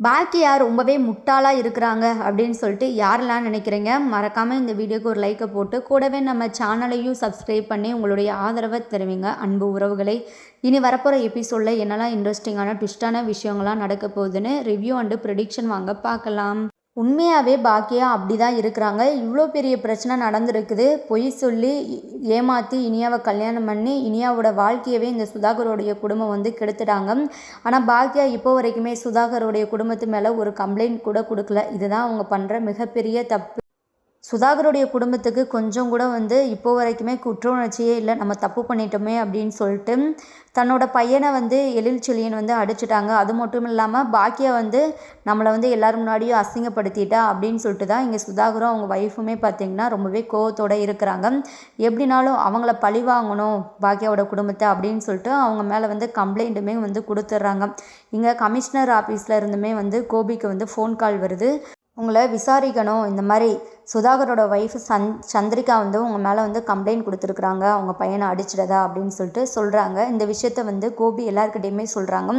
பாக்கியா ரொம்பவே முட்டாளாக இருக்கிறாங்க அப்படின்னு சொல்லிட்டு யாரெல்லாம் நினைக்கிறீங்க மறக்காமல் இந்த வீடியோக்கு ஒரு லைக்கை போட்டு கூடவே நம்ம சேனலையும் சப்ஸ்கிரைப் பண்ணி உங்களுடைய ஆதரவை தருவீங்க. அன்பு உறவுகளை. இனி வரப்போகிற எபிசோடில் என்னெல்லாம் இன்ட்ரெஸ்டிங்கான ட்விஸ்டான விஷயங்கள்லாம் நடக்க போகுதுன்னு ரிவ்யூ அண்டு ப்ரிடிக்ஷன் வாங்க பார்க்கலாம். உண்மையாகவே பாக்கியா அப்படி தான் இருக்கிறாங்க. இவ்வளோ பெரிய பிரச்சனை நடந்திருக்குது. பொய் சொல்லி ஏமாற்றி இனியாவை கல்யாணம் பண்ணி இனியாவோட வாழ்க்கையவே இந்த சுதாகரோடைய குடும்பம் வந்து கெடுத்துட்டாங்க. ஆனால் பாக்கியா இப்போ வரைக்குமே சுதாகரோடைய குடும்பத்து மேலே ஒரு கம்ப்ளைண்ட் கூட கொடுக்கல. இதுதான் அவங்க பண்ணுற மிகப்பெரிய தப்பு. சுதாகருடைய குடும்பத்துக்கு கொஞ்சம் கூட வந்து இப்போ வரைக்குமே குற்ற உணர்ச்சியே இல்லை. நம்ம தப்பு பண்ணிட்டோமே அப்படின்னு சொல்லிட்டு தன்னோட பையனை வந்து எழில் செழியன் வந்து அடிச்சிட்டாங்க. அது மட்டும் இல்லாமல் பாக்கியா வந்து நம்மளை வந்து எல்லோரும் முன்னாடியும் அசிங்கப்படுத்திட்டா அப்படின்னு சொல்லிட்டு தான் இங்கே சுதாகரும் அவங்க ஒய்ஃபுமே பார்த்திங்கன்னா ரொம்பவே கோவத்தோடு இருக்கிறாங்க. எப்படினாலும் அவங்கள பழி வாங்கணும் பாக்கியாவோட குடும்பத்தை அப்படின்னு சொல்லிட்டு அவங்க மேலே வந்து கம்ப்ளைண்ட்டுமே வந்து கொடுத்துட்றாங்க. இங்கே கமிஷனர் ஆஃபீஸில் இருந்துமே வந்து கோபிக்கு வந்து ஃபோன் கால் வருது. உங்களை விசாரிக்கணும். இந்த மாதிரி சுதாகரோட ஒய்ஃப் சந் சந்திரிகா வந்து உங்கள் மேலே வந்து கம்ப்ளைண்ட் கொடுத்துருக்குறாங்க. அவங்க பையனை அடிச்சிடதா அப்படின்னு சொல்லிட்டு சொல்கிறாங்க இந்த விஷயத்த வந்து கோபி எல்லாருக்கிட்டையுமே சொல்கிறாங்க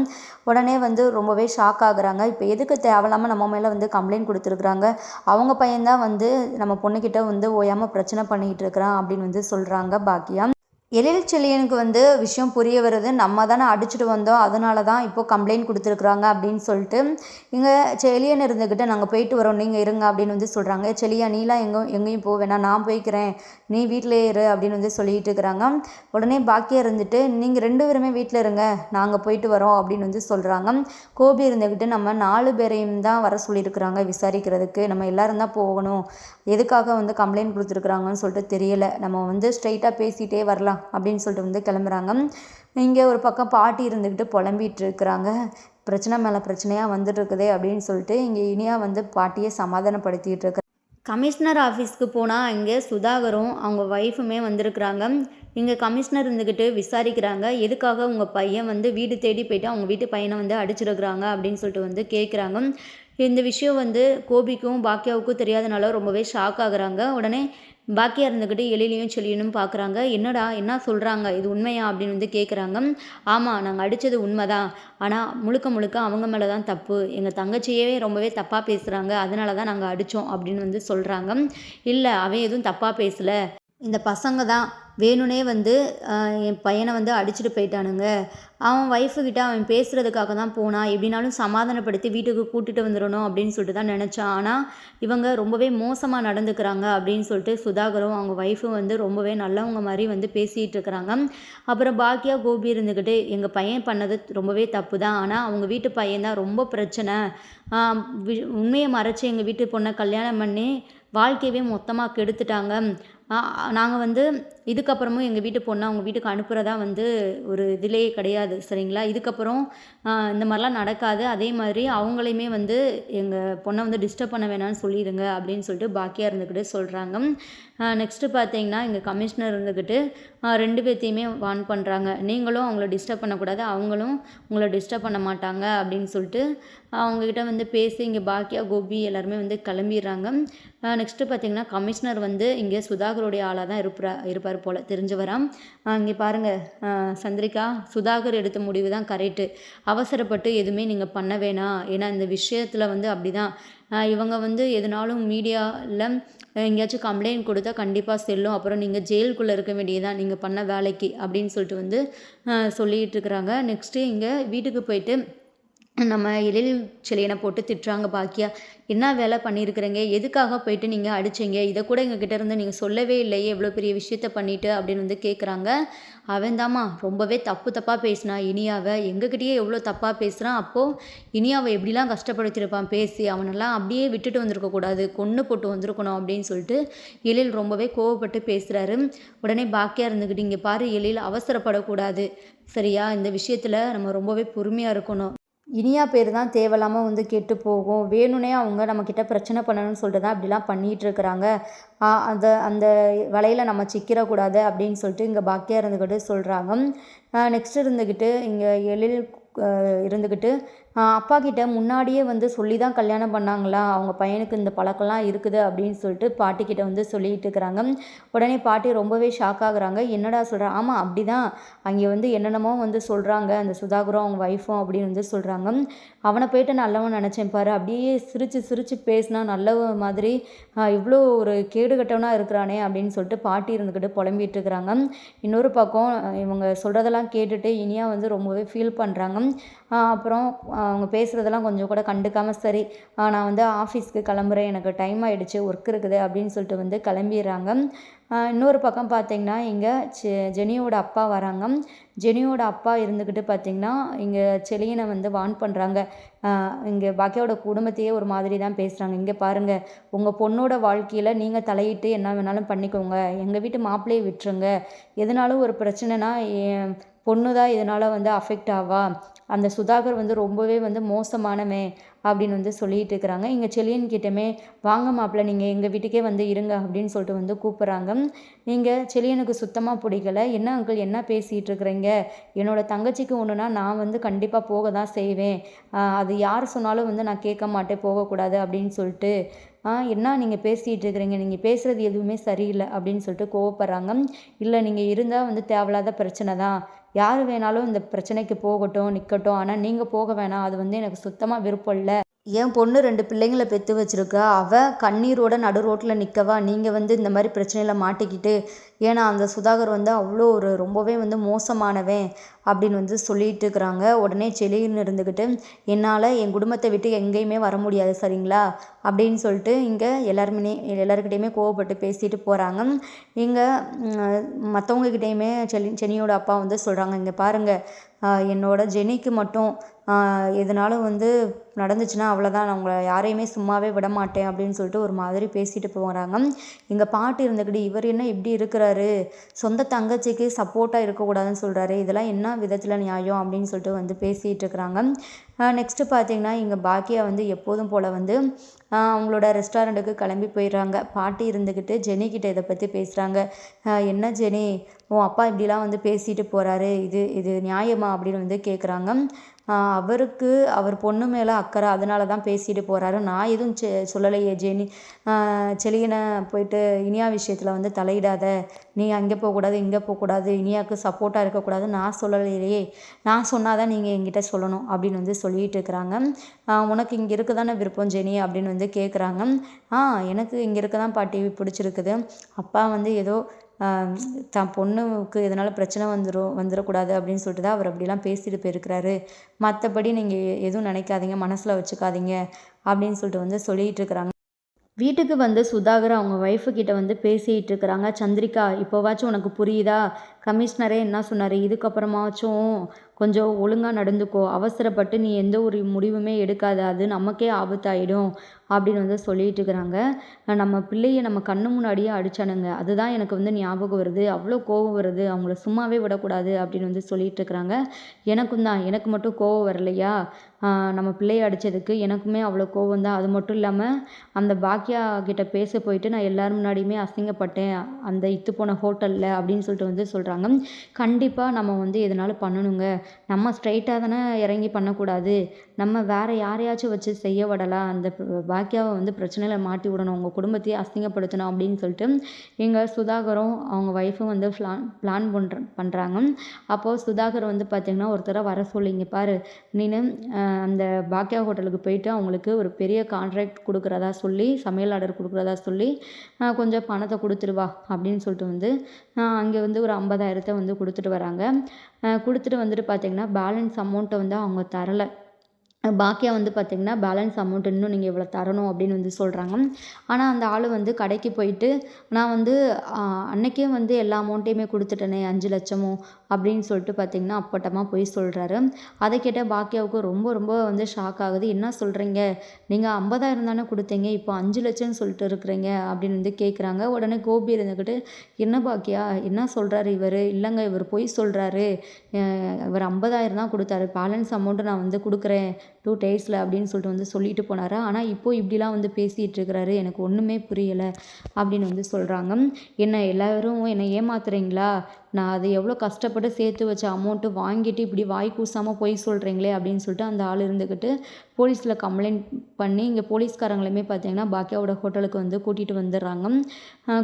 உடனே வந்து ரொம்பவே ஷாக் ஆகுறாங்க. இப்போ எதுக்கு தேவையில்லாமல் நம்ம மேலே வந்து கம்ப்ளைண்ட் கொடுத்துருக்குறாங்க? அவங்க பையன்தான் வந்து நம்ம பொண்ணுக்கிட்ட வந்து ஓயாமல் பிரச்சனை பண்ணிக்கிட்டு இருக்கிறான் அப்படின்னு வந்து சொல்கிறாங்க பாக்கியா. எழில் செல்லியனுக்கு வந்து விஷயம் புரிய வருது. நம்ம தானே அடிச்சுட்டு வந்தோம். அதனால தான் இப்போது கம்ப்ளைண்ட் கொடுத்துருக்குறாங்க அப்படின்னு சொல்லிட்டு இங்கே செலியன் இருந்துக்கிட்டு நாங்கள் போயிட்டு வரோம். நீங்கள் இருங்க. அப்படின்னு வந்து சொல்கிறாங்க செலியா நீலாம் எங்கே எங்கேயும் போக வேணாம். நான் போய்க்கிறேன். நீ வீட்டிலே இரு. அப்படின்னு வந்து சொல்லிட்டு இருக்கிறாங்க. உடனே பாக்கியாக இருந்துட்டு நீங்கள் ரெண்டு பேருமே வீட்டில் இருங்க. நாங்கள் போயிட்டு வரோம். அப்படின்னு வந்து சொல்கிறாங்க கோபி இருந்துக்கிட்டு நம்ம நாலு பேரையும் தான் வர சொல்லியிருக்கிறாங்க. விசாரிக்கிறதுக்கு. நம்ம எல்லோரும் தான் போகணும். எதுக்காக வந்து கம்ப்ளைண்ட் கொடுத்துருக்குறாங்கன்னு சொல்லிட்டு தெரியலை. நம்ம வந்து ஸ்ட்ரைட்டாக பேசிகிட்டே வரலாம் அப்படின்னு சொல்லிட்டு வந்து கிளம்புறாங்க. இங்கே ஒரு பக்கம் பாட்டி இருந்துக்கிட்டு புலம்பிகிட்டு இருக்கிறாங்க. பிரச்சனை மேலே பிரச்சனையாக வந்துட்டு இருக்குதே அப்படின்னு சொல்லிட்டு இங்கே இனியா வந்து பாட்டியை சமாதானப்படுத்திகிட்டு இருக்கிற கமிஷனர் ஆஃபீஸ்க்கு போனால் இங்கே சுதாகரும் அவங்க ஒய்ஃபுமே வந்திருக்கிறாங்க. இங்கே கமிஷனர் இருந்துக்கிட்டு விசாரிக்கிறாங்க. எதுக்காக உங்கள் பையன் வந்து வீடு தேடி போயிட்டு அவங்க வீட்டு பையனை வந்து அடிச்சிருக்கிறாங்க அப்படின்னு சொல்லிட்டு வந்து கேட்குறாங்க இந்த விஷயம் வந்து கோபிக்கும் பாக்கியாவுக்கும் தெரியாதனால ரொம்பவே ஷாக் ஆகுறாங்க. உடனே பாக்கியா இருந்துக்கிட்டு எழிலையும் செழியனும் பார்க்குறாங்க என்னடா என்ன சொல்கிறாங்க இது உண்மையா? அப்படின்னு வந்து கேட்குறாங்க ஆமாம் நாங்கள் அடித்தது உண்மைதான். ஆனால் முழுக்க முழுக்க அவங்க மேலே தான் தப்பு. எங்கள் தங்கச்சியே ரொம்பவே தப்பாக பேசுகிறாங்க அதனால தான் நாங்கள் அடித்தோம் அப்படின்னு வந்து சொல்கிறாங்க இல்லை அவன் எதுவும் தப்பாக பேசலை. இந்த பசங்க தான் வேணுனே வந்து என் பையனை வந்து அடிச்சுட்டு போயிட்டானுங்க. அவன் ஒய்ஃபுக்கிட்ட அவன் பேசுகிறதுக்காக தான் போனான் எப்படினாலும் சமாதானப்படுத்தி வீட்டுக்கு கூட்டிகிட்டு வந்துடணும் அப்படின்னு சொல்லிட்டு தான் நினச்சான். ஆனால் இவங்க ரொம்பவே மோசமாக நடந்துக்கிறாங்க அப்படின்னு சொல்லிட்டு சுதாகரும் அவங்க ஒய்ஃபும் வந்து ரொம்பவே நல்லவங்க மாதிரி வந்து பேசிகிட்டு இருக்கிறாங்க. அப்புறம் பாக்கியா கோபி இருந்துக்கிட்டு எங்கள் பையன் பண்ணது ரொம்பவே தப்பு தான். ஆனால் அவங்க வீட்டு பையன் தான் ரொம்ப பிரச்சனை. உண்மையை மறைச்சி எங்கள் வீட்டு பொண்ணை கல்யாணம் பண்ணி வாழ்க்கையவே மொத்தமாக கெடுத்துட்டாங்க. நாங்கள் வந்து இதுக்கப்புறமும் எங்கள் வீட்டு பொண்ணை அவங்க வீட்டுக்கு அனுப்புகிறதா வந்து ஒரு இதிலே கிடையாது சரிங்களா? இதுக்கப்புறம் இந்த மாதிரிலாம் நடக்காது. அதே மாதிரி அவங்களையுமே வந்து எங்கள் பொண்ணை வந்து டிஸ்டர்ப் பண்ண வேணாம்னு சொல்லிடுங்க அப்படின்னு சொல்லிட்டு பாக்கியாக இருந்துக்கிட்டு சொல்கிறாங்க நெக்ஸ்ட்டு பார்த்தீங்கன்னா எங்கள் கமிஷனர் இருந்துக்கிட்டு ரெண்டு பேர்த்தையுமே வான் பண்ணுறாங்க நீங்களும் அவங்கள டிஸ்டர்ப் பண்ணக்கூடாது அவங்களும் உங்களை டிஸ்டர்ப் பண்ண மாட்டாங்க அப்படின்னு சொல்லிட்டு அவங்கக்கிட்ட வந்து பேசி இங்கே பாக்கியா கோபி எல்லாருமே வந்து கிளம்பிடுறாங்க. நெக்ஸ்ட்டு பார்த்தீங்கன்னா கமிஷனர் வந்து இங்கே சுதாகருடைய ஆளாக தான் இருப்பா இருப்பார் போல் தெரிஞ்சவராம் இங்கே பாருங்கள் சந்திரிகா சுதாகர் எடுத்த முடிவு தான் கரெக்டு அவசரப்பட்டு எதுவுமே நீங்கள் பண்ண வேணாம். ஏன்னா இந்த விஷயத்தில் வந்து அப்படி தான் இவங்க வந்து எதுனாலும் மீடியாவில் எங்கேயாச்சும் கம்ப்ளைண்ட் கொடுத்தா கண்டிப்பாக செல்லும். அப்புறம் நீங்கள் ஜெயிலுக்குள்ளே இருக்க வேண்டியதான் நீங்கள் பண்ண வேலைக்கு அப்படின்னு சொல்லிட்டு வந்து சொல்லிகிட்டு இருக்கிறாங்க. நெக்ஸ்ட்டு இங்கே வீட்டுக்கு போயிட்டு நம்ம எழில் செழியனை போட்டு திட்டுறாங்க பாக்கியா. என்ன வேலை பண்ணியிருக்கிறீங்க? எதுக்காக போயிட்டு நீங்கள் அடிச்சிங்க? இதை கூட எங்ககிட்ட இருந்து நீங்கள் சொல்லவே இல்லையே. எவ்வளோ பெரிய விஷயத்த பண்ணிட்டு அப்படின்னு வந்து கேட்குறாங்க அவன் தாம்மா ரொம்பவே தப்பு தப்பாக பேசினா இனியாவை எங்ககிட்டயே எவ்வளோ தப்பாக பேசுகிறான் அப்போது இனியாவை எப்படிலாம் கஷ்டப்படுத்திருப்பான் பேசி அவனெல்லாம் அப்படியே விட்டுட்டு வந்திருக்கக்கூடாது கொன்று போட்டு வந்திருக்கணும் அப்படின்னு சொல்லிட்டு எழில் ரொம்பவே கோவப்பட்டு பேசுகிறாரு உடனே பாக்கியாக இருந்துக்கிட்டு இங்கே பாரு எழில் அவசரப்படக்கூடாது. சரியா? இந்த விஷயத்தில் நம்ம ரொம்பவே பொறுமையாக இருக்கணும். இனியா பேர் தான் தேவையில்லாமல் வந்து கெட்டு போகும். வேணும்னே அவங்க நம்மக்கிட்ட பிரச்சனை பண்ணணும்னு சொல்லிட்டு தான் அப்படிலாம் பண்ணிகிட்ருக்குறாங்க அந்த அந்த வலையில் நம்ம சிக்கிடக்கூடாது அப்படின்னு சொல்லிட்டு இங்கே பாக்கியாக இருந்துக்கிட்டு சொல்கிறாங்க நெக்ஸ்ட் இருந்துக்கிட்டு இங்கே எழில் இருந்துக்கிட்டு அப்பா கிட்ட முன்னாடியே வந்து சொல்லி தான் கல்யாணம் பண்ணாங்களா? அவங்க பையனுக்கு இந்த பழக்கம்லாம் இருக்குது அப்படின்னு சொல்லிட்டு பாட்டி கிட்ட வந்து சொல்லிட்டு இருக்கிறாங்க. உடனே பாட்டி ரொம்பவே ஷாக் ஆகுறாங்க. என்னடா சொல்கிறா ஆமாம் அப்படி தான் அங்கே வந்து என்னென்னமோ வந்து சொல்கிறாங்க அந்த சுதாகரும் அவங்க ஒய்ஃபும் அப்படின்னு வந்து சொல்கிறாங்க அவனை போயிட்டு நல்லவன் நினச்சேன் பாரு. அப்படியே சிரித்து சிரித்து பேசினா நல்ல மாதிரி இவ்வளோ ஒரு கேடு கட்டவனாக இருக்கிறானே அப்படின்னு சொல்லிட்டு பாட்டி இருந்துக்கிட்டு புலம்பிட்டு இருக்கிறாங்க. இன்னொரு பக்கம் இவங்க சொல்கிறதெல்லாம் கேட்டுட்டு இனியா வந்து ரொம்பவே ஃபீல் பண்ணுறாங்க அப்புறம் அவங்க பேசுகிறதெல்லாம் கொஞ்சம் கூட கண்டுக்காமல் சரி நான் வந்து ஆஃபீஸ்க்கு கிளம்புறேன் எனக்கு டைம் ஆகிடுச்சு ஒர்க் இருக்குது அப்படின்னு சொல்லிட்டு வந்து கிளம்பிடுறாங்க. இன்னொரு பக்கம் பார்த்தீங்கன்னா இங்கே செ ஜெனியோட அப்பா வராங்க. ஜெனியோட அப்பா இருந்துக்கிட்டு பார்த்தீங்கன்னா இங்கே செலியனை வந்து வார்ன் பண்ணுறாங்க இங்கே பாக்கியாவோட குடும்பத்தையே ஒரு மாதிரி தான் பேசுகிறாங்க இங்கே பாருங்கள் உங்கள் பொண்ணோட வாழ்க்கையில் நீங்கள் தலையிட்டு என்ன வேணாலும் பண்ணிக்கோங்க. எங்கள் வீட்டு மாப்பிள்ளையை விட்டுருங்க. எதனாலும் ஒரு பிரச்சனைனா என் பொண்ணு தான் இதனால் வந்து அஃபெக்ட் ஆவா? அந்த சுதாகர் வந்து ரொம்பவே வந்து மோசமானவன் அப்படின்னு வந்து சொல்லிட்டு இருக்கிறாங்க. இங்கே செலியன் கிட்டமே வாங்க மாப்பிள்ள நீங்கள் எங்கள் வீட்டுக்கே வந்து இருங்க அப்படின்னு சொல்லிட்டு வந்து கூப்பிட்றாங்க. நீங்கள் செலியனுக்கு சுத்தமாக பிடிக்கல. என்ன அங்கிள் என்ன பேசிகிட்டு இருக்கிறீங்க? என்னோட தங்கச்சிக்கு ஒன்றுனா நான் வந்து கண்டிப்பாக போக தான் செய்வேன் அது யார் சொன்னாலும் வந்து நான் கேட்க மாட்டேன் போகக்கூடாது அப்படின்னு சொல்லிட்டு ஆ என்ன நீங்கள் பேசிகிட்டு இருக்கிறீங்க? நீங்கள் பேசுகிறது எதுவுமே சரியில்லை அப்படின்னு சொல்லிட்டு கோவப்படுறாங்க. இல்லை நீங்கள் இருந்தால் வந்து தேவையில்லாத பிரச்சனை தான் யார் வேணாலும் இந்த பிரச்சனைக்கு போகட்டும் நிற்கட்டும் ஆனால் நீங்கள் போக வேணாம். அது வந்து எனக்கு சுத்தமாக விருப்பம் இல்லை. என் பொண்ணு ரெண்டு பிள்ளைங்கள பெற்று வச்சுருக்கா. அவள் கண்ணீரோட நடு ரோட்டில் நிற்கவா நீங்கள் வந்து இந்த மாதிரி பிரச்சனையில் மாட்டிக்கிட்டு ஏன்னா அந்த சுதாகர் வந்து அவ்வளோ ஒரு ரொம்பவே வந்து மோசமானவன் அப்படின்னு வந்து சொல்லிட்டு இருக்கிறாங்க. உடனே செலின்னு இருந்துக்கிட்டு என்னால் என் குடும்பத்தை விட்டு எங்கேயுமே வர முடியாது சரிங்களா? அப்படின்னு சொல்லிட்டு இங்கே எல்லாருமே எல்லாருக்கிட்டேயுமே கோவப்பட்டு பேசிட்டு போகிறாங்க இங்கே மற்றவங்கக்கிட்டேயுமே செலி செனியோட அப்பா வந்து சொல்கிறாங்க இங்கே பாருங்கள் என்னோட ஜெனிக்கு மட்டும் எதனாலும் வந்து நடந்துச்சுன்னா அவ்வளோதான் நான் உங்களை யாரையுமே சும்மாவே விட மாட்டேன் அப்படின்னு சொல்லிட்டு ஒரு மாதிரி பேசிட்டு போகிறாங்க எங்கள் பாட்டி இருந்துக்கிட்டு இவர் என்ன இப்படி சொல்கிறாரு சொந்த தங்கச்சிக்கு சப்போர்ட்டாக இருக்கக்கூடாதுன்னு சொல்கிறாரு இதெல்லாம் என்ன விதத்தில் நியாயம் அப்படின்னு சொல்லிட்டு வந்து பேசிகிட்டு இருக்கிறாங்க. நெக்ஸ்ட்டு பார்த்தீங்கன்னா இங்கே பாக்கியா வந்து எப்போதும் போல் வந்து அவங்களோட ரெஸ்டாரண்ட்டுக்கு கிளம்பி போயிடுறாங்க. பாட்டி இருந்துக்கிட்டு ஜெனிக்கிட்ட இதை பற்றி பேசுகிறாங்க என்ன ஜெனி? உன் அப்பா இப்படிலாம் வந்து பேசிட்டு போகிறாரு இது இது நியாயமா அப்படின்னு வந்து கேட்குறாங்க அவருக்கு அவர் பொண்ணு மேலே அக்கறை அதனால தான் பேசிட்டு போகிறாரு நான் எதுவும் செ சொல்லலையே ஜெனி. செலியனை போயிட்டு இனியா விஷயத்தில் வந்து தலையிடாத. நீ அங்கே போகக்கூடாது இங்கே போகக்கூடாது. இனியாவுக்கு சப்போர்ட்டாக இருக்கக்கூடாது. நான் சொல்லலையே. நான் சொன்னால் தான் நீங்கள் என்கிட்ட சொல்லணும் அப்படின்னு வந்து சொல்லிட்டு இருக்கிறாங்க. உனக்கு இங்கே இருக்க தானே விருப்பம் ஜெனி? அப்படின்னு வந்து கேட்குறாங்க ஆ எனக்கு இங்கே இருக்க தான் பாட்டி பிடிச்சிருக்குது. அப்பா வந்து ஏதோ தான் பொண்ணுக்கு எதனால் பிரச்சனை வந்துடும் வந்துடக்கூடாது அப்படின்னு சொல்லிட்டு தான் அவர் அப்படிலாம் பேசிட்டு போயிருக்கிறாரு. மற்றபடி நீங்கள் எதுவும் நினைக்காதீங்க மனசில் வச்சுக்காதீங்க அப்படின்னு சொல்லிட்டு வந்து சொல்லிகிட்டு இருக்கிறாங்க. வீட்டுக்கு வந்து சுதாகர் அவங்க ஒய்ஃபு கிட்ட வந்து பேசிகிட்டு இருக்கிறாங்க. சந்திரிகா இப்போவாச்சும் உனக்கு புரியுதா? கமிஷனரே என்ன சொன்னார்? இதுக்கப்புறமாச்சும் கொஞ்சம் ஒழுங்காக நடந்துக்கோ. அவசரப்பட்டு நீ எந்த ஒரு முடிவுமே எடுக்காத. அது நமக்கே ஆபத்தாயிடும் அப்படின்னு வந்து சொல்லிட்டு இருக்கிறாங்க. நம்ம பிள்ளையை நம்ம கண்ணு முன்னாடியே அடிச்சானுங்க. அதுதான் எனக்கு வந்து ஞாபகம் வருது. அவ்வளோ கோவம் வருது. அவங்கள சும்மாவே விடக்கூடாது அப்படின்னு வந்து சொல்லிட்டு இருக்கிறாங்க. எனக்கும் தான். எனக்கு மட்டும் கோவம் வரலையா? நம்ம பிள்ளையை அடித்ததுக்கு எனக்குமே அவ்வளோ கோவம் தான். அது மட்டும் இல்லாமல் அந்த பாக்கியா கிட்ட பேச போயிட்டு நான் எல்லோரும் முன்னாடியுமே அசிங்கப்பட்டேன். அந்த இத்து போன ஹோட்டலில் அப்படின்னு சொல்லிட்டு வந்து சொல்கிறாங்க கண்டிப்பாக நம்ம வந்து எதனாலும் பண்ணணுங்க. நம்ம ஸ்ட்ரைட்டாக தானே இறங்கி பண்ணக்கூடாது. நம்ம வேறு யாரையாச்சும் வச்சு செய்ய விடலாம் அந்த பாக்கியாவை வந்து பிரச்சனையில் மாட்டி விடணும் உங்கள் குடும்பத்தையே அசிங்கப்படுத்தணும் அப்படின்னு சொல்லிட்டு எங்கள் சுதாகரும் அவங்க ஒய்ஃபும் வந்து பிளான் பிளான் பண்ணுற பண்ணுறாங்க அப்போது சுதாகர் வந்து பார்த்திங்கன்னா ஒருத்தரை வர சொல்லிங்க பாரு நீனு அந்த பாக்கியா ஹோட்டலுக்கு போயிட்டு அவங்களுக்கு ஒரு பெரிய கான்ட்ராக்ட் கொடுக்குறதா சொல்லி சமையல் ஆர்டர் கொடுக்குறதா சொல்லி கொஞ்சம் பணத்தை கொடுத்துருவா அப்படின்னு சொல்லிட்டு வந்து அங்கே வந்து ஒரு ஐம்பதாயிரத்தை வந்து கொடுத்துட்டு வராங்க. கொடுத்துட்டு வந்துட்டு பார்த்திங்கன்னா பேலன்ஸ் அமௌண்ட்டை வந்து அவங்க தரலை. பாக்கியா வந்து பார்த்திங்கன்னா பேலன்ஸ் அமௌண்ட் இன்னும் நீங்கள் இவ்வளோ தரணும் அப்படின்னு வந்து சொல்கிறாங்க ஆனால் அந்த ஆள் வந்து கடைக்கு போயிட்டு நான் வந்து அன்னைக்கே வந்து எல்லா அமௌண்ட்டையுமே கொடுத்துட்டேனே அஞ்சு லட்சமும் அப்படின்னு சொல்லிட்டு பார்த்தீங்கன்னா அப்பட்டமாக போய் சொல்கிறாரு அதை கேட்ட பாக்கியாவுக்கு ரொம்ப ரொம்ப வந்து ஷாக் ஆகுது. என்ன சொல்கிறீங்க நீங்கள் ஐம்பதாயிரம் தானே கொடுத்தீங்க. இப்போ அஞ்சு லட்சம்னு சொல்லிட்டு இருக்கிறீங்க. அப்படின்னு வந்து கேட்குறாங்க உடனே கோபி இருந்துக்கிட்டு என்ன பாக்கியா என்ன சொல்கிறாரு இவர்? இல்லைங்க இவர் பொய் சொல்கிறாரு இவர் ஐம்பதாயிரம் தான் கொடுத்தாரு. பேலன்ஸ் அமௌண்ட்டு நான் வந்து கொடுக்குறேன். டூ டேஸில் அப்படின்னு சொல்லிட்டு வந்து சொல்லிட்டு போனார். ஆனால் இப்போ இப்படிலாம் வந்து பேசிகிட்டு இருக்கிறாரு. எனக்கு ஒன்றுமே புரியலை அப்படின்னு வந்து சொல்கிறாங்க என்ன எல்லோரும் என்னை ஏமாத்துறீங்களா? நான் அதை எவ்வளோ கஷ்டப்பட்டு சேர்த்து வச்ச அமௌண்ட்டு வாங்கிட்டு இப்படி வாய் கூசாமல் பொய் சொல்கிறீங்களே அப்படின்னு சொல்லிட்டு அந்த ஆள் இருந்துக்கிட்டு போலீஸில் கம்ப்ளைண்ட் பண்ணி இங்கே போலீஸ்காரங்களுமே பார்த்தீங்கன்னா பாக்கியாவோட ஹோட்டலுக்கு வந்து கூட்டிகிட்டு வந்துடுறாங்க.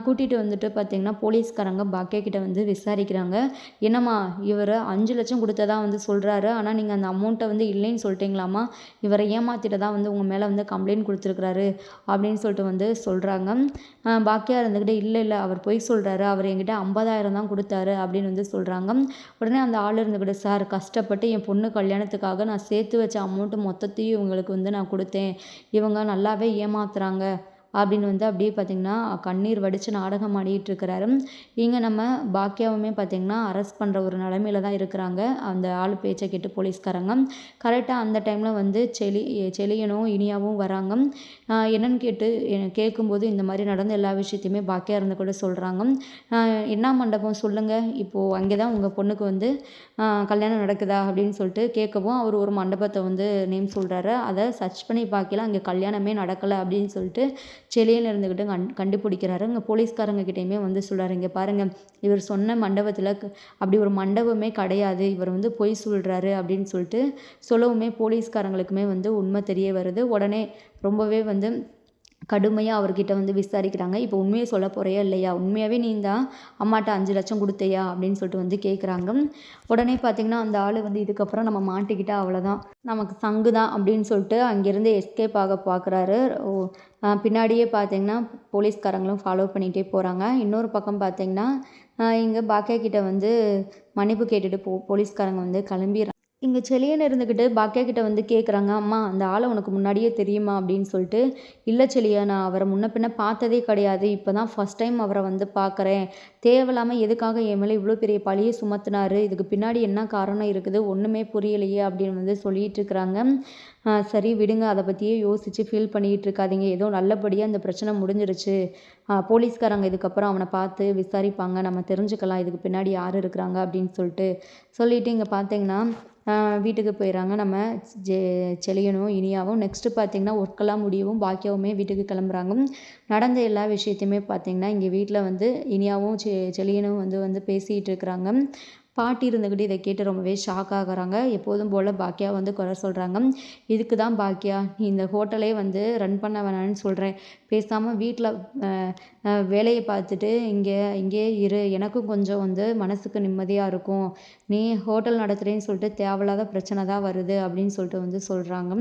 கூட்டிகிட்டு வந்துட்டு பார்த்தீங்கன்னா போலீஸ்காரங்க பாக்கியா கிட்ட வந்து விசாரிக்கிறாங்க. என்னம்மா இவர் அஞ்சு லட்சம் கொடுத்ததா வந்து சொல்கிறாரு ஆனால் நீங்கள் அந்த அமௌண்ட்டை வந்து இல்லைன்னு சொல்லிட்டீங்களாம்மா. இவரை ஏமாற்றிட்டு தான் வந்து உங்கள் மேலே வந்து கம்ப்ளைண்ட் கொடுத்துருக்குறாரு அப்படின்னு சொல்லிட்டு வந்து சொல்கிறாங்க பாக்கியா இருந்துக்கிட்டு இல்லை இல்லை அவர் பொய் சொல்கிறாரு அவர் என்கிட்ட ஐம்பதாயிரம் தான் கொடுத்தாரு அப்படின்னு வந்து சொல்கிறாங்க உடனே அந்த ஆள் இருந்துக்கிட்டு சார் கஷ்டப்பட்டு என் பொண்ணு கல்யாணத்துக்காக நான் சேர்த்து வச்ச அமௌண்ட்டு மொத்தத்தையும் இவங்களுக்கு வந்து நான் கொடுத்தேன். இவங்க நல்லாவே ஏமாத்துறாங்க. அப்படின்னு வந்து அப்படியே பார்த்திங்கன்னா கண்ணீர் வடித்து நாடகம் ஆடிட்டு இருக்கிறாரு இங்கே நம்ம பாக்கியாவுமே பார்த்திங்கன்னா அரெஸ்ட் பண்ணுற ஒரு நிலமையில தான் இருக்கிறாங்க. அந்த ஆள் பேச்சை கேட்டு போலீஸ்காரங்க. கரெக்டாக அந்த டைமில் வந்து செலி செலியனும் இனியாவும் வராங்க. என்னன்னு கேட்டு கேட்கும்போது இந்த மாதிரி நடந்த எல்லா விஷயத்தையுமே பாக்கியா இருந்து கூட சொல்கிறாங்க என்ன மண்டபம் சொல்லுங்கள் இப்போது அங்கே தான் உங்கள் பொண்ணுக்கு வந்து கல்யாணம் நடக்குதா அப்படின்னு சொல்லிட்டு கேட்கவும் அவர் ஒரு மண்டபத்தை வந்து நேம் சொல்கிறாரு அதை சர்ச் பண்ணி பார்க்கல அங்கே கல்யாணமே நடக்கலை அப்படின்னு சொல்லிட்டு செளியில் இருந்துக்கிட்டு கண் கண்டுபிடிக்கிறாரு. இங்கே போலீஸ்காரங்க கிட்டேயுமே வந்து சொல்கிறாரு இங்கே பாருங்கள் இவர் சொன்ன மண்டபத்தில் அப்படி ஒரு மண்டபமே கிடையாது. இவர் வந்து பொய் சொல்கிறாரு அப்படின்னு சொல்லிட்டு சொல்லவுமே போலீஸ்காரங்களுக்குமே வந்து உண்மை தெரிய வருது. உடனே ரொம்பவே வந்து கடுமையாக அவர்கிட்ட வந்து விசாரிக்கிறாங்க. இப்போ உண்மையை சொல்ல போகிறியா இல்லையா? உண்மையாகவே நீ தான் அம்மாட்ட அஞ்சு லட்சம் கொடுத்தையா? அப்படின்னு சொல்லிட்டு வந்து கேட்குறாங்க உடனே பார்த்திங்கன்னா அந்த ஆள் வந்து இதுக்கப்புறம் நம்ம மாட்டிக்கிட்டால் அவ்வளோதான் நமக்கு சங்கு தான் அப்படின்னு சொல்லிட்டு அங்கேருந்து எஸ்கேப் ஆக பார்க்குறாரு பின்னாடியே பார்த்தீங்கன்னா போலீஸ்காரங்களும் ஃபாலோ பண்ணிகிட்டே போகிறாங்க இன்னொரு பக்கம் பார்த்தீங்கன்னா இங்கே பாக்கியா கிட்ட வந்து மன்னிப்பு கேட்டுட்டு போ போலீஸ்காரங்க வந்து கிளம்பிடுறாங்க. இங்கே செலியன் இருந்துக்கிட்டு பாக்கியா கிட்ட வந்து கேட்குறாங்க அம்மா அந்த ஆளை உனக்கு முன்னாடியே தெரியுமா? அப்படின்னு சொல்லிட்டு இல்லை செழியா நான் அவரை முன்ன பின்ன பார்த்ததே கிடையாது. இப்போ தான் ஃபஸ்ட் டைம் அவரை வந்து பார்க்குறேன் தேவையில்லாமல் எதுக்காக என் மேலே இவ்வளோ பெரிய பழியை சுமத்துனாரு? இதுக்கு பின்னாடி என்ன காரணம் இருக்குது? ஒன்றுமே புரியலையே அப்படின்னு வந்து சொல்லிட்டு இருக்கிறாங்க. சரி விடுங்க. அதை பற்றியே யோசித்து ஃபீல் பண்ணிகிட்டு இருக்காதீங்க. ஏதோ நல்லபடியாக அந்த பிரச்சனை முடிஞ்சிருச்சு. போலீஸ்காரங்க இதுக்கப்புறம் அவனை பார்த்து விசாரிப்பாங்க. நம்ம தெரிஞ்சுக்கலாம். இதுக்கு பின்னாடி யார் இருக்கிறாங்க? அப்படின்னு சொல்லிட்டு சொல்லிவிட்டு இங்கே பார்த்தீங்கன்னா வீட்டுக்கு போயிடுறாங்க நம்ம ஜெ செழியனும் இனியாவும். நெக்ஸ்ட்டு பார்த்திங்கன்னா ஒர்க்கெல்லாம் முடியவும் பாக்கியாவுமே வீட்டுக்கு கிளம்புறாங்க. நடந்த எல்லா விஷயத்தையுமே பார்த்திங்கன்னா இங்கே வீட்டில் வந்து இனியாவும் செ செழியனும் வந்து வந்து பேசிகிட்டு இருக்கிறாங்க. பாட்டி இருந்துக்கிட்டு இதை கேட்டு ரொம்பவே ஷாக் ஆகுறாங்க. எப்போதும் போல் பாக்கியா வந்து குறை சொல்கிறாங்க இதுக்கு தான் பாக்கியா? நீ இந்த ஹோட்டலே வந்து ரன் பண்ண வேணான்னு சொல்கிறேன் பேசாமல் வீட்டில் வேலையை பார்த்துட்டு இங்கே இங்கேயே இரு. எனக்கும் கொஞ்சம் வந்து மனசுக்கு நிம்மதியாக இருக்கும். நீ ஹோட்டல் நடத்துகிறேன்னு சொல்லிட்டு தேவையில்லாத பிரச்சனை தான் வருது அப்படின்னு சொல்லிட்டு வந்து சொல்கிறாங்க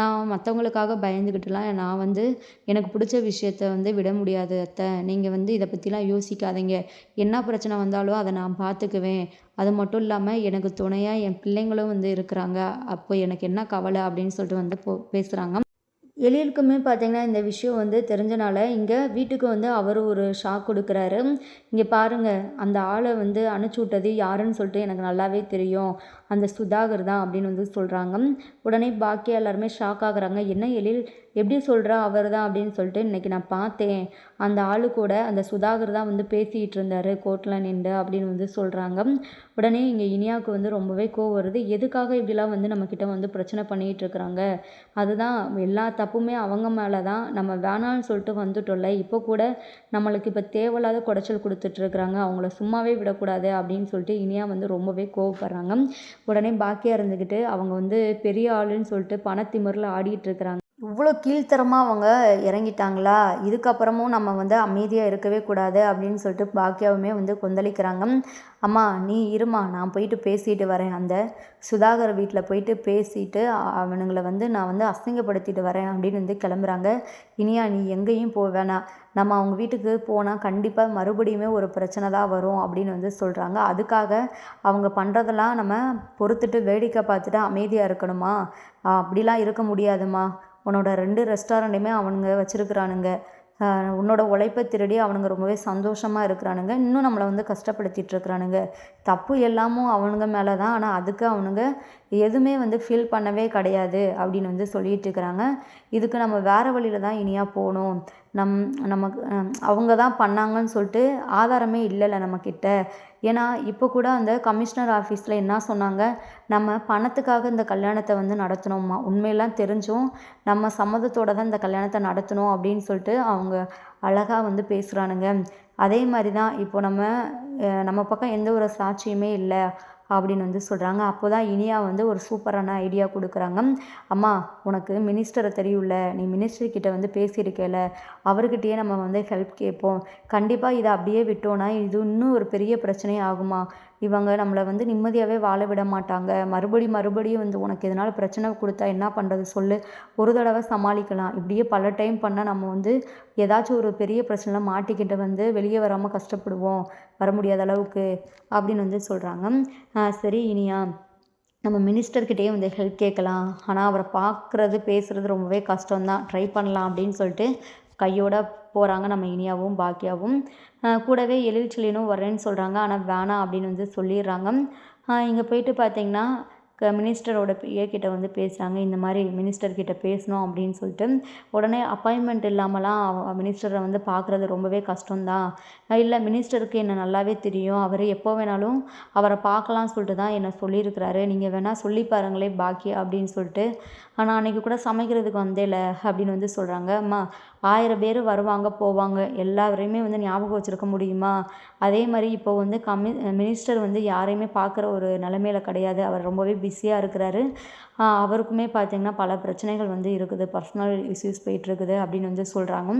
நான் மற்றவங்களுக்காக பயந்துக்கிட்டுலாம் நான் வந்து எனக்கு பிடிச்ச விஷயத்த வந்து விட முடியாது அத்தை. நீங்கள் வந்து இதை பற்றிலாம் யோசிக்காதீங்க. என்ன பிரச்சனை வந்தாலும் அதை நான் பார்த்துக்குவேன் அது மட்டும் இல்லாமல் எனக்கு துணையாக என் பிள்ளைங்களும் வந்து இருக்கிறாங்க. அப்போ எனக்கு என்ன கவலை அப்படின்னு சொல்லிட்டு வந்து போ பேசுகிறாங்க எழிலுக்குமே பார்த்திங்கன்னா இந்த விஷயம் வந்து தெரிஞ்சனால இங்கே வீட்டுக்கு வந்து அவர் ஒரு ஷாக் கொடுக்குறாரு. இங்கே பாருங்கள் அந்த ஆளை வந்து அனுப்பிச்சி விட்டது யாருன்னு சொல்லிட்டு எனக்கு நல்லாவே தெரியும். அந்த சுதாகர் தான் அப்படின்னு வந்து சொல்கிறாங்க உடனே பாக்கியா எல்லாருமே ஷாக் ஆகுறாங்க. என்ன எழில் எப்படி சொல்கிறா அவர் தான் அப்படின்னு சொல்லிட்டு இன்றைக்கி நான் பார்த்தேன். அந்த ஆளு கூட அந்த சுதாகர் தான் வந்து பேசிகிட்டு இருந்தார். கோர்ட்டில் நின்று அப்படின்னு வந்து சொல்கிறாங்க உடனே இங்கே இனியாவுக்கு வந்து ரொம்பவே கோவம் வருது. எதுக்காக இப்படிலாம் வந்து நம்மக்கிட்ட வந்து பிரச்சனை பண்ணிகிட்டு இருக்கிறாங்க? அதுதான் எல்லா தப்புமே அவங்க மேலே தான். நம்ம வேணான்னு சொல்லிட்டு வந்துட்டோம்ல. இப்போ கூட நம்மளுக்கு இப்போ தேவையில்லாத குடைச்சல் கொடுத்துட்ருக்குறாங்க அவங்கள சும்மாவே விடக்கூடாது அப்படின்னு சொல்லிட்டு இனியா வந்து ரொம்பவே கோவப்படுறாங்க. உடனே பாக்கியா இருந்துக்கிட்டு அவங்க வந்து பெரிய ஆளுன்னு சொல்லிட்டு பணத்திமிரில் ஆடிட்டு இருக்கிறாங்க. இவ்வளோ கீழ்த்தரமாக அவங்க இறங்கிட்டாங்களா? இதுக்கப்புறமும் நம்ம வந்து அமைதியாக இருக்கவே கூடாது அப்படின்னு சொல்லிட்டு பாக்கியாவுமே வந்து கொந்தளிக்கிறாங்க. அம்மா நீ இருமா நான் போயிட்டு பேசிட்டு வரேன். அந்த சுதாகர் வீட்டில் போயிட்டு பேசிட்டு அவனுங்களை வந்து நான் வந்து அசிங்கப்படுத்திட்டு வரேன் அப்படின்னு வந்து கிளம்புறாங்க. இனியா நீ எங்கேயும் போக வேணாம். நம்ம அவங்க வீட்டுக்கு போனால் கண்டிப்பாக மறுபடியுமே ஒரு பிரச்சனை தான் வரும் அப்படின்னு வந்து சொல்கிறாங்க அதுக்காக அவங்க பண்ணுறதெல்லாம் நம்ம பொறுத்துட்டு வேடிக்கை பார்த்துட்டு அமைதியாக இருக்கணுமா? அப்படிலாம் இருக்க முடியாதுமா. உன்னோட ரெண்டு ரெஸ்டாரண்ட்டையுமே அவனுங்க வச்சுருக்குறானுங்க. உன்னோட உழைப்பை திருடி அவனுங்க ரொம்பவே சந்தோஷமாக இருக்கிறானுங்க. இன்னும் நம்மளை வந்து கஷ்டப்படுத்திட்டு இருக்கிறானுங்க. தப்பு எல்லாமும் அவனுங்க மேலே தான் ஆனால் அதுக்கு அவனுங்க எதுவுமே வந்து ஃபீல் பண்ணவே கிடையாது அப்படின்னு வந்து சொல்லிட்டு இருக்கிறாங்க. இதுக்கு நம்ம வேறு வழியில் தான் இனியாக போகணும். நம் நமக்கு அவங்க தான் பண்ணாங்கன்னு சொல்லிட்டு ஆதாரமே இல்லைல்ல நம்மக்கிட்ட ஏன்னா இப்போ கூட அந்த கமிஷனர் ஆஃபீஸில் என்ன சொன்னாங்க? நம்ம பணத்துக்காக இந்த கல்யாணத்தை வந்து நடத்தினோம்மா உண்மையெல்லாம் தெரிஞ்சும் நம்ம சம்மதத்தோடு தான் இந்த கல்யாணத்தை நடத்தணும் அப்படின்னு சொல்லிட்டு அவங்க அழகாக வந்து பேசுகிறானுங்க அதே மாதிரி தான் இப்போ நம்ம நம்ம பக்கம் எந்த ஒரு சாட்சியுமே இல்லை. அப்படின்னு வந்து சொல்கிறாங்க அப்போ தான் இனியா வந்து ஒரு சூப்பரான ஐடியா கொடுக்குறாங்க. அம்மா உனக்கு மினிஸ்டரை தெரியும்ல. நீ மினிஸ்டர்கிட்ட வந்து பேசியிருக்கேல. அவர்கிட்டயே நம்ம வந்து ஹெல்ப் கேட்போம். கண்டிப்பாக இதை அப்படியே விட்டோன்னா இது இன்னும் ஒரு பெரிய பிரச்சனை ஆகுமா இவங்க நம்மளை வந்து நிம்மதியாகவே வாழ விட மாட்டாங்க. மறுபடி மறுபடியும் வந்து உனக்கு எதனால் பிரச்சனை கொடுத்தா என்ன பண்ணுறது சொல்லு. ஒரு தடவை சமாளிக்கலாம். இப்படியே பல டைம் பண்ணால் நம்ம வந்து ஏதாச்சும் ஒரு பெரிய பிரச்சனை மாட்டிக்கிட்டு வந்து வெளியே வராமல் கஷ்டப்படுவோம். வர முடியாத அளவுக்கு அப்படின்னு வந்து சொல்கிறாங்க சரி இனியா நம்ம மினிஸ்டர்கிட்டயே வந்து ஹெல்ப் கேட்கலாம். ஆனால் அவரை பார்க்குறது பேசுகிறது ரொம்பவே கஷ்டம்தான். ட்ரை பண்ணலாம் அப்படின்னு சொல்லிட்டு கையோட போகிறாங்க நம்ம இனியாவும் பாக்கியாவும். கூடவே எழில்செழியனும் வரேன்னு சொல்கிறாங்க ஆனால் வேணாம் அப்படின்னு வந்து சொல்லிடுறாங்க. இங்கே போயிட்டு பார்த்தீங்கன்னா க மினிஸ்டரோட பிஏ வந்து பேசுகிறாங்க இந்த மாதிரி மினிஸ்டர்கிட்ட பேசணும் அப்படின்னு சொல்லிட்டு. உடனே அப்பாயின்மெண்ட் இல்லாமலாம் மினிஸ்டரை வந்து பார்க்குறது ரொம்பவே கஷ்டம்தான். இல்லை மினிஸ்டருக்கு என்னை நல்லாவே தெரியும். அவர் எப்போ வேணாலும் அவரை பார்க்கலாம்னு சொல்லிட்டு தான் என்னை சொல்லியிருக்கிறாரு. நீங்கள் வேணால் சொல்லி பாருங்களே பாக்கி அப்படின்னு சொல்லிட்டு. ஆனால் அன்றைக்கி கூட சமைக்கிறதுக்கு வந்தேல அப்படின்னு வந்து சொல்கிறாங்க அம்மா ஆயிரம் பேர் வருவாங்க போவாங்க. எல்லாரையுமே வந்து ஞாபகம் வச்சுருக்க முடியுமா? அதே மாதிரி இப்போ வந்து கமி மினிஸ்டர் வந்து யாரையுமே பார்க்குற ஒரு நிலமையில கிடையாது. அவர் ரொம்பவே பிஸியாக இருக்கிறாரு. அவருக்குமே பார்த்திங்கன்னா பல பிரச்சனைகள் வந்து இருக்குது. பர்சனல் இஷ்யூஸ் போயிட்டுருக்குது அப்படின்னு வந்து சொல்கிறாங்க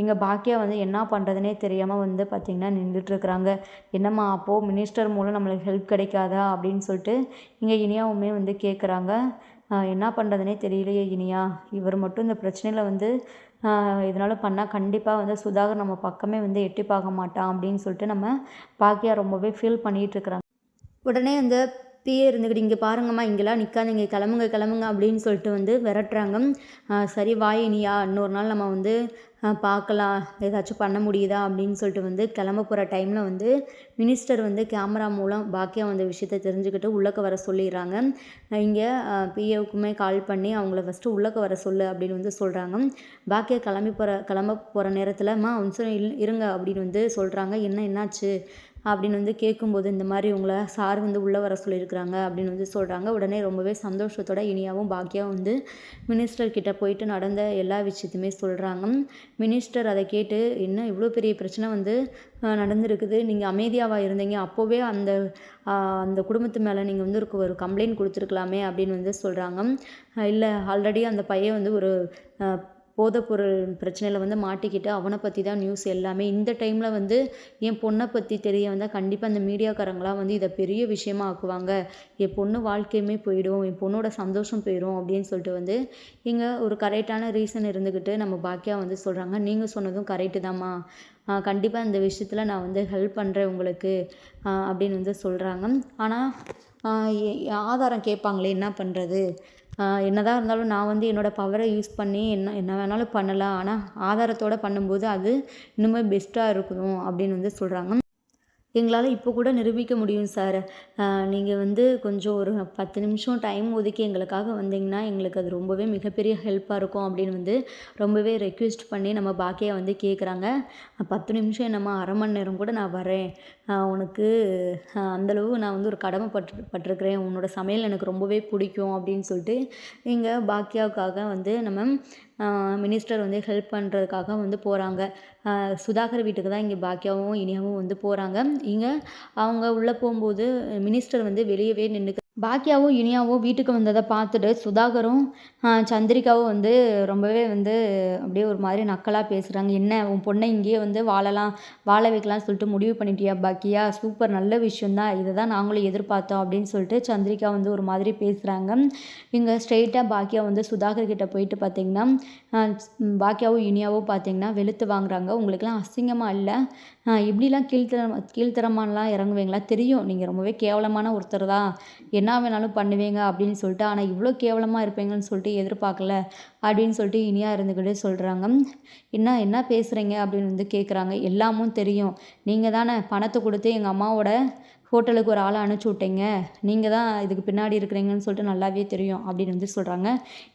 இங்கே பாக்கியா வந்து என்ன பண்ணுறதுனே தெரியாமல் வந்து பார்த்திங்கன்னா நின்றுட்டுருக்குறாங்க என்னம்மா அப்போது மினிஸ்டர் மூலம் நம்மளுக்கு ஹெல்ப் கிடைக்காதா? அப்படின்னு சொல்லிட்டு இங்கே இனியாவுமே வந்து கேட்குறாங்க என்ன பண்ணுறதுனே தெரியலையே இனியா. இவர் மட்டும் இந்த பிரச்சனையில் வந்து இதனால் பண்ணால் கண்டிப்பாக வந்து சுதாகர் நம்ம பக்கமே வந்து எட்டி பார்க்க மாட்டான் அப்படின்னு சொல்லிட்டு நம்ம பாக்கியா ரொம்பவே ஃபீல் பண்ணிகிட்ருக்குறாங்க உடனே அந்த பிஏ இருந்துக்கிட்டு இங்கே பாருங்கம்மா இங்கெல்லாம் நிற்காதீங்க கிளம்புங்க கிளம்புங்க அப்படின்னு சொல்லிட்டு வந்து விரட்டுறாங்க. சரி வாயினியா இன்னொரு நாள் நம்ம வந்து பார்க்கலாம். ஏதாச்சும் பண்ண முடியுதா? அப்படின்னு சொல்லிட்டு வந்து கிளம்ப போகிற டைமில் வந்து மினிஸ்டர் வந்து கேமரா மூலம் பாக்கியா வந்து விஷயத்த தெரிஞ்சுக்கிட்டு உள்ளக்க வர சொல்லிடுறாங்க. இங்கே பிஏவுக்குமே கால் பண்ணி அவங்கள ஃபஸ்ட்டு உள்ளக்க வர சொல்லு அப்படின்னு வந்து சொல்கிறாங்க பாக்கியா கிளம்பி போகிற கிளம்ப போகிற நேரத்தில் மா நிமிஷம் இருங்க அப்படின்னு வந்து சொல்கிறாங்க என்ன என்னாச்சு? அப்படின்னு வந்து கேட்கும்போது இந்த மாதிரி உங்களை சார் வந்து உள்ளே வர சொல்லியிருக்கிறாங்க அப்படின்னு வந்து சொல்கிறாங்க உடனே ரொம்பவே சந்தோஷத்தோட இனியாவும் பாக்கியாவும் வந்து மினிஸ்டர் கிட்ட போயிட்டு நடந்த எல்லா விஷயத்தையுமே சொல்கிறாங்க மினிஸ்டர் அதை கேட்டு இன்னும் இவ்வளோ பெரிய பிரச்சனை வந்து நடந்திருக்குது? நீங்கள் அமைதியாவாக இருந்தீங்க? அப்போவே அந்த அந்த குடும்பத்து மேலே நீங்கள் வந்து ஒரு கம்ப்ளைண்ட் கொடுத்துருக்கலாமே அப்படின்னு வந்து சொல்கிறாங்க இல்லை ஆல்ரெடி அந்த பையன் வந்து ஒரு போதைப்பொருள் பிரச்சனையில் வந்து மாட்டிக்கிட்டு அவனை பற்றி தான் நியூஸ் எல்லாமே. இந்த டைமில் வந்து என் பொண்ணை பற்றி தெரிய வந்தால் கண்டிப்பாக அந்த மீடியாக்காரங்களாம் வந்து இதை பெரிய விஷயமா ஆக்குவாங்க. என் பொண்ணு வாழ்க்கையுமே போயிடும் என் பொண்ணோட சந்தோஷம் போயிடும் அப்படின்னு சொல்லிட்டு வந்து இங்கே ஒரு கரெக்டான ரீசன் இருந்துக்கிட்டு நம்ம பாக்கியா வந்து சொல்கிறாங்க நீங்கள் சொன்னதும் கரெக்டு தாம்மா. கண்டிப்பாக இந்த விஷயத்தில் நான் வந்து ஹெல்ப் பண்ணுறேன் உங்களுக்கு அப்படின்னு வந்து சொல்கிறாங்க ஆனால் ஆதாரம் கேட்பாங்களே என்ன பண்ணுறது என்னதான் இருந்தாலும் நான் வந்து என்னோடய பவரை யூஸ் பண்ணி என்ன என்ன வேணாலும் பண்ணலாம். ஆனால் ஆதாரத்தோடு பண்ணும்போது அது இன்னுமே பெஸ்ட்டாக இருக்கணும் அப்படின்னு வந்து சொல்கிறாங்க எங்களால் இப்போ கூட நிரூபிக்க முடியும் சார் நீங்கள் வந்து கொஞ்சம் ஒரு பத்து நிமிஷம் டைம் ஒதுக்கி எங்களுக்காக வந்தீங்கன்னா எங்களுக்கு அது ரொம்பவே மிகப்பெரிய ஹெல்ப்பாக இருக்கும் அப்படின்னு வந்து ரொம்பவே ரெக்வெஸ்ட் பண்ணி நம்ம பாக்கியா வந்து கேட்குறாங்க பத்து நிமிஷம் என்னம்மா அரை மணி நேரம் கூட நான் வரேன் உனக்கு அந்தளவு நான் வந்து ஒரு கடமைப்பட்டு பட்டிருக்கிறேன். உன்னோட சமையல் எனக்கு ரொம்பவே பிடிக்கும் அப்படின்னு சொல்லிட்டு இங்கே பாக்கியாவுக்காக வந்து நம்ம மினிஸ்டர் வந்து ஹெல்ப் பண்ணுறதுக்காக வந்து போகிறாங்க சுதாகர் வீட்டுக்கு தான் இங்கே பாக்கியாவும் இனியாவும் வந்து போகிறாங்க இங்கே அவங்க உள்ளே போகும்போது மினிஸ்டர் வந்து வெளியவே நின்று பாக்கியாவும் இனியாவும் வீட்டுக்கு வந்ததை பார்த்துட்டு சுதாகரும் சந்திரிகாவும் வந்து ரொம்பவே வந்து அப்படியே ஒரு மாதிரி நக்கலாக பேசுகிறாங்க என்ன உன் பொண்ணை இங்கேயே வந்து வாழலாம் வாழ வைக்கலாம்னு சொல்லிட்டு முடிவு பண்ணிட்டியா பாக்கியா? சூப்பர் நல்ல விஷயந்தான் இதை தான் நாங்களும் எதிர்பார்த்தோம் அப்படின்னு சொல்லிட்டு சந்திரிகா வந்து ஒரு மாதிரி பேசுகிறாங்க இங்கே ஸ்ட்ரெயிட்டாக பாக்கியா வந்து சுதாகர் கிட்டே போயிட்டு பார்த்தீங்கன்னா பாக்கியாவும் இனியாவும் பார்த்தீங்கன்னா வெளுத்து வாங்குறாங்க. உங்களுக்குலாம் அசிங்கமாக இல்லை? இப்படிலாம் கீழ்த்தரம் கீழ்த்தரமானலாம் இறங்குவீங்களா? தெரியும். நீங்கள் ரொம்பவே கேவலமான ஒருத்தர் தான் என்ன வேணாலும் பண்ணுவீங்க அப்படின்னு சொல்லிட்டு ஆனால் இவ்வளோ கேவலமாக இருப்பீங்கன்னு சொல்லிட்டு எதிர்பார்க்கல அப்படின்னு சொல்லிட்டு இனியாக இருந்துக்கிட்டு சொல்கிறாங்க என்ன என்ன பேசுகிறீங்க அப்படின்னு வந்து கேட்குறாங்க எல்லாமும் தெரியும். நீங்கள் தானே பணத்தை கொடுத்து எங்கள் அம்மாவோட ஹோட்டலுக்கு ஒரு ஆளை அனுப்பிச்சி விட்டீங்க. நீங்கள் தான் இதுக்கு பின்னாடி இருக்கிறீங்கன்னு சொல்லிட்டு நல்லாவே தெரியும் அப்படின்னு வந்து சொல்கிறாங்க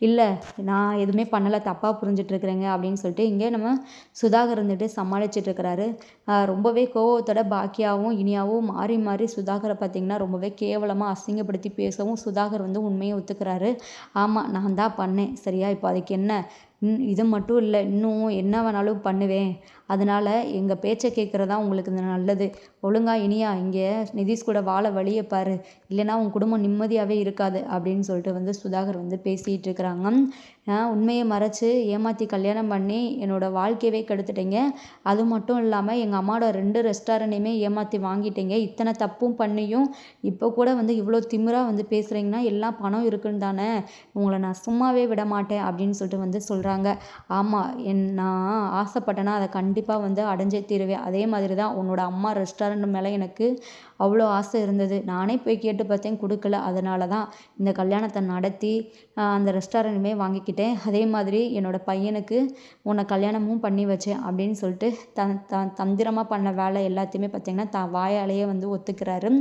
இல்லை நான் எதுவுமே பண்ணலை தப்பாக புரிஞ்சிட்ருக்குறேங்க அப்படின்னு சொல்லிட்டு இங்கே நம்ம சுதாகர் இருந்துட்டு சமாளிச்சிட்ருக்கிறாரு ரொம்பவே கோவத்தோட பாக்கியாவும் இனியாவும் மாறி மாறி சுதாகரை பார்த்திங்கன்னா ரொம்பவே கேவலமாக அசிங்கப்படுத்தி பேசவும் சுதாகர் வந்து உண்மையை ஒத்துக்கிறாரு. ஆமாம் நான் தான் பண்ணேன். சரியா இப்போ அதுக்கு என்ன? இது மட்டும் இல்லை இன்னும் என்ன வேணாலும் பண்ணுவேன். அதனால் எங்கள் பேச்சை கேட்குறது தான் உங்களுக்கு நல்லது. ஒழுங்காக இனியா இங்கே நிதிஷ் கூட வாழ வழியை பாரு. இல்லைன்னா உன் குடும்பம் நிம்மதியாகவே இருக்காது அப்படின்னு சொல்லிட்டு வந்து சுதாகர் வந்து பேசிகிட்டு இருக்கிறாங்க. உண்மையை மறைச்சி ஏமாற்றி கல்யாணம் பண்ணி என்னோடய வாழ்க்கையவே கெடுத்துட்டீங்க. அது மட்டும் இல்லாமல் எங்கள் அம்மாவோட ரெண்டு ரெஸ்டாரண்ட்டையுமே ஏமாற்றி வாங்கிட்டீங்க. இத்தனை தப்பும் பண்ணியும் இப்போ கூட வந்து இவ்வளோ திமிராக வந்து பேசுகிறீங்கன்னா எல்லாம் பணம் இருக்குன்னு தானே. உங்களை நான் சும்மாவே விட மாட்டேன் அப்படின்னு சொல்லிட்டு வந்து சொல்கிறாங்க ஆமாம் என் நான் ஆசைப்பட்டேன்னா அதை கண்டிப்பாக வந்து அடைஞ்சே தீருவேன். அதே மாதிரி தான் உன்னோட அம்மா ரெஸ்டாரண்ட் மேலே எனக்கு அவ்வளோ ஆசை இருந்தது. நானே போய் கேட்டு பார்த்தேன் கொடுக்கல. அதனால தான் இந்த கல்யாணத்தை நடத்தி அந்த ரெஸ்டாரண்ட்டுமே வாங்கிக்கிட்டேன். அதே மாதிரி என்னோடய பையனுக்கு உன்னை கல்யாணமும் பண்ணி வச்சேன் அப்படின்னு சொல்லிட்டு த த தந்திரமாக பண்ண வேலை எல்லாத்தையுமே பார்த்திங்கன்னா த வாயாலேயே வந்து ஒத்துக்கிறாரு.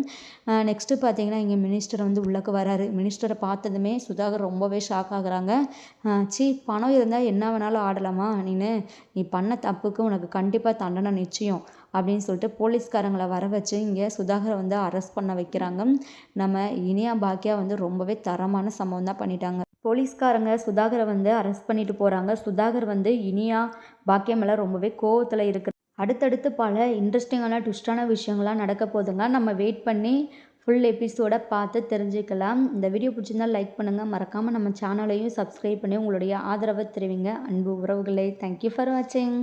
நெக்ஸ்ட்டு பார்த்திங்கன்னா இங்கே மினிஸ்டர் வந்து உள்ளக்கு வராரு. மினிஸ்டரை பார்த்ததுமே சுதாகர் ரொம்பவே ஷாக் ஆகுறாங்க. சி பணம் இருந்தால் என்ன வேணாலும் ஆடலாமா நீனு? நீ பண்ண தப்புக்கு உனக்கு கண்டிப்பாக தண்டனை நிச்சயம். அப்படின்னு சொல்லிட்டு போலீஸ்காரங்களை வர வச்சு இங்கே சுதாகரை வந்து அரெஸ்ட் பண்ண வைக்கிறாங்க. நம்ம இனியா பாக்கியா வந்து ரொம்பவே தரமான சம்பவம் தான் பண்ணிட்டாங்க. போலீஸ்காரங்க சுதாகரை வந்து அரெஸ்ட் பண்ணிட்டு போகிறாங்க சுதாகர் வந்து இனியா பாக்கியா மேலே ரொம்பவே கோவத்தில் இருக்கு. அடுத்தடுத்து பல இன்ட்ரெஸ்டிங்கான ட்விஸ்டான விஷயங்கள்லாம் நடக்க போதுங்க நம்ம வெயிட் பண்ணி ஃபுல் எபிசோடை பார்த்து தெரிஞ்சுக்கலாம். இந்த வீடியோ பிடிச்சிருந்தால் லைக் பண்ணுங்கள் மறக்காமல் நம்ம சேனலையும் சப்ஸ்கிரைப் பண்ணி உங்களுடைய ஆதரவை தெரிவிங்க. அன்பு உறவுகளை தேங்க்யூ ஃபார் வாட்சிங்